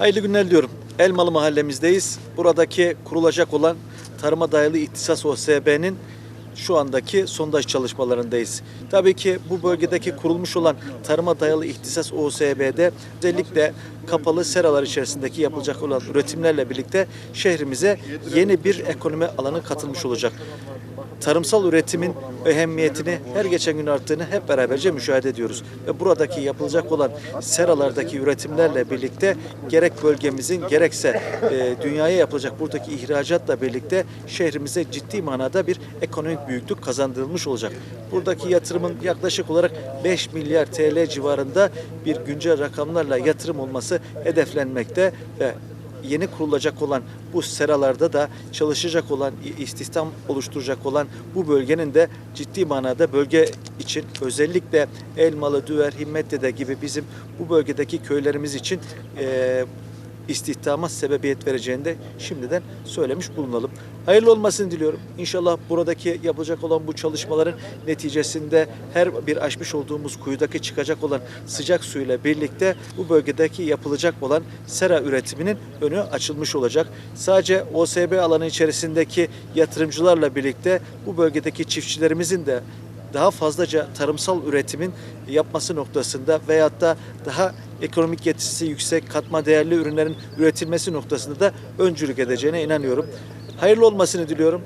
Hayırlı günler diliyorum. Elmalı mahallemizdeyiz. Buradaki kurulacak olan Tarıma Dayalı İhtisas OSB'nin şu andaki sondaj çalışmalarındayız. Tabii ki bu bölgedeki kurulmuş olan Tarıma Dayalı İhtisas OSB'de özellikle kapalı seralar içerisindeki yapılacak olan üretimlerle birlikte şehrimize yeni bir ekonomi alanı katılmış olacak tarımsal üretimin ehemmiyetini her geçen gün arttığını hep beraberce müşahede ediyoruz. Ve buradaki yapılacak olan seralardaki üretimlerle birlikte gerek bölgemizin gerekse e, dünyaya yapılacak buradaki ihracatla birlikte şehrimize ciddi manada bir ekonomik büyüklük kazandırılmış olacak. Buradaki yatırımın yaklaşık olarak 5 milyar TL civarında bir güncel rakamlarla yatırım olması hedeflenmekte ve yeni kurulacak olan bu seralarda da çalışacak olan, istihdam oluşturacak olan bu bölgenin de ciddi manada bölge için özellikle Elmalı, Düver, Himmetli'de gibi bizim bu bölgedeki köylerimiz için eee istihdama sebebiyet vereceğini de şimdiden söylemiş bulunalım. Hayırlı olmasını diliyorum. İnşallah buradaki yapılacak olan bu çalışmaların neticesinde her bir açmış olduğumuz kuyudaki çıkacak olan sıcak suyla birlikte bu bölgedeki yapılacak olan sera üretiminin önü açılmış olacak. Sadece OSB alanı içerisindeki yatırımcılarla birlikte bu bölgedeki çiftçilerimizin de daha fazlaca tarımsal üretimin yapması noktasında veyahut da daha ekonomik getirisi yüksek katma değerli ürünlerin üretilmesi noktasında da öncülük edeceğine inanıyorum. Hayırlı olmasını diliyorum.